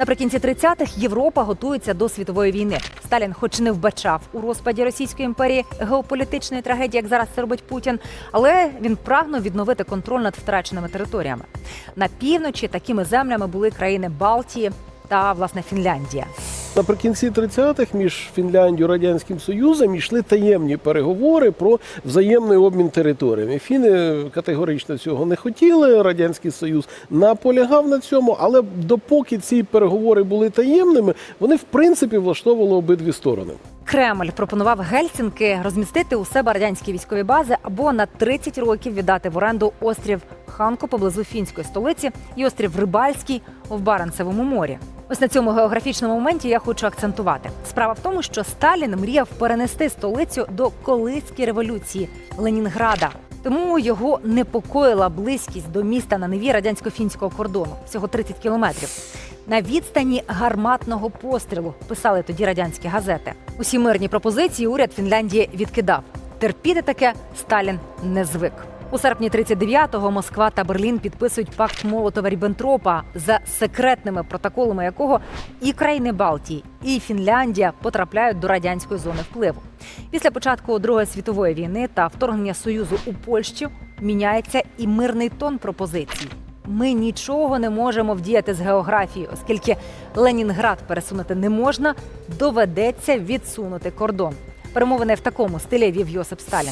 Наприкінці 30-х Європа готується до світової війни. Сталін, хоч не вбачав у розпаді Російської імперії геополітичної трагедії, як зараз це робить Путін, але він прагнув відновити контроль над втраченими територіями. На півночі такими землями були країни Балтії та власне Фінляндія. Наприкінці 30-х між Фінляндією і Радянським Союзом йшли таємні переговори про взаємний обмін територіями. Фіни категорично цього не хотіли. Радянський Союз наполягав на цьому, але допоки ці переговори були таємними, вони в принципі влаштовували обидві сторони. Кремль пропонував Гельсінки розмістити у себе радянські військові бази або на 30 років віддати в оренду острів Ханко поблизу фінської столиці і острів Рибальський в Баренцевому морі. Ось на цьому географічному моменті я хочу акцентувати. Справа в тому, що Сталін мріяв перенести столицю до Колиської революції Ленінграда. Тому його непокоїла близькість до міста на неві радянсько-фінського кордону всього 30 кілометрів. На відстані гарматного пострілу писали тоді радянські газети. Усі мирні пропозиції уряд Фінляндії відкидав. Терпіти таке Сталін не звик. У серпні 39-го Москва та Берлін підписують пакт Молотова Ріббентропа, за секретними протоколами якого і країни Балтії, і Фінляндія потрапляють до радянської зони впливу. Після початку Другої світової війни та вторгнення Союзу у Польщу міняється і мирний тон пропозицій. Ми нічого не можемо вдіяти з географії, оскільки Ленінград пересунути не можна, доведеться відсунути кордон. Перемовини в такому стилі вів Йосип Сталін.